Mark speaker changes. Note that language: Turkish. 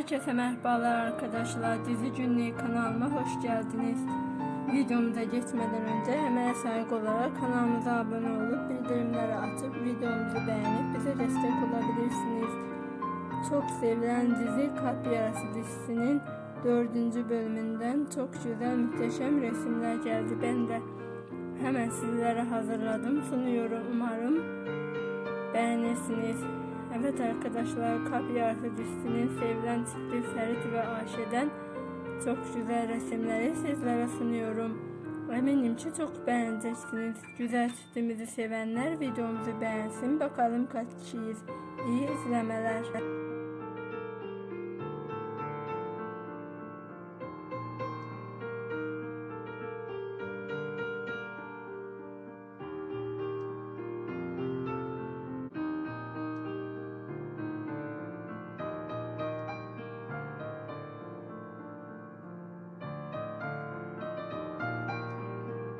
Speaker 1: Herkese merhabalar arkadaşlar. Dizi Günlüğü kanalıma hoş geldiniz. Videomuza geçmeden önce hemen saygı olarak kanalımıza abone olup bildirimleri açıp videomuzu beğenip bize destek olabilirsiniz. Çok sevilen dizi Kalp Yarası dizisinin dördüncü bölümünden çok güzel muhteşem resimler geldi. Ben de hemen sizlere hazırladım sunuyorum. Umarım beğenirsiniz. Evet arkadaşlar Yarısı dizisinin sevilen çifti Ferit ve Ayşe'den çok güzel resimleri sizlere sunuyorum. Eminim ki çok beğeneceksiniz. Güzel çiftimizi sevenler videomuzu beğensin. Bakalım kaç kişiyiz. İyi izlemeler.